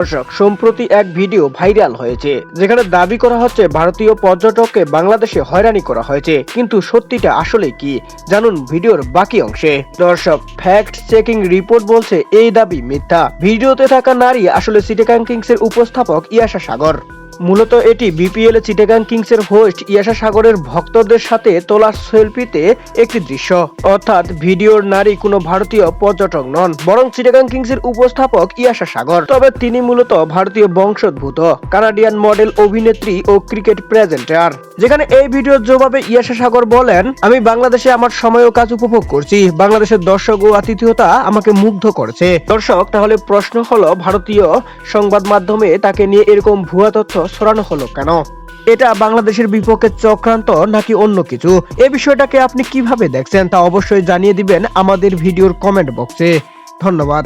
দর্শক, সম্প্রতি এক ভিডিও ভাইরাল হয়েছে, যেখানে দাবি করা হচ্ছে ভারতীয় পর্যটককে বাংলাদেশে হয়রানি করা হয়েছে। কিন্তু সত্যিটা আসলে কি? জানুন ভিডিওর বাকি অংশে। দর্শক ফ্যাক্ট চেকিং রিপোর্ট বলছে এই দাবি মিথ্যা। ভিডিওতে থাকা নারী আসলে সিটেকাং কিংসের উপস্থাপক ইয়াশা সাগর। মূলত এটি বিপিএল চিটাগাং কিংসের হোস্ট ইয়াশা সাগরের ভক্তদের সাথে তোলা সেলফিতে একটি দৃশ্য। অর্থাৎ ভিডিওর নারী কোনো ভারতীয় পর্যটক নন, বরং চিটাগাং কিংসের উপস্থাপক ইয়াশা সাগর। তবে তিনি মূলত ভারতীয় বংশোদ্ভূত, কানাডিয়ান মডেল, অভিনেত্রী ও ক্রিকেট প্রেজেন্টার। যেখানে এই ভিডিওর জবাবে ইয়াশা সাগর বলেন, আমি বাংলাদেশে আমার সময় ও কাজ উপভোগ করছি। বাংলাদেশের দর্শক ও আতিথেয়তা আমাকে মুগ্ধ করেছে। দর্শক, তাহলে প্রশ্ন হলো, ভারতীয় সংবাদ মাধ্যমে তাকে নিয়ে এরকম ভুয়া তথ্য ছড়ানো হলো কেন? এটা বাংলাদেশের বিপক্ষে চক্রান্ত নাকি অন্য কিছু? এ বিষয়টাকে আপনি কীভাবে দেখছেন তা অবশ্যই জানিয়ে দিবেন আমাদের ভিডিওর কমেন্ট বক্সে ধন্যবাদ।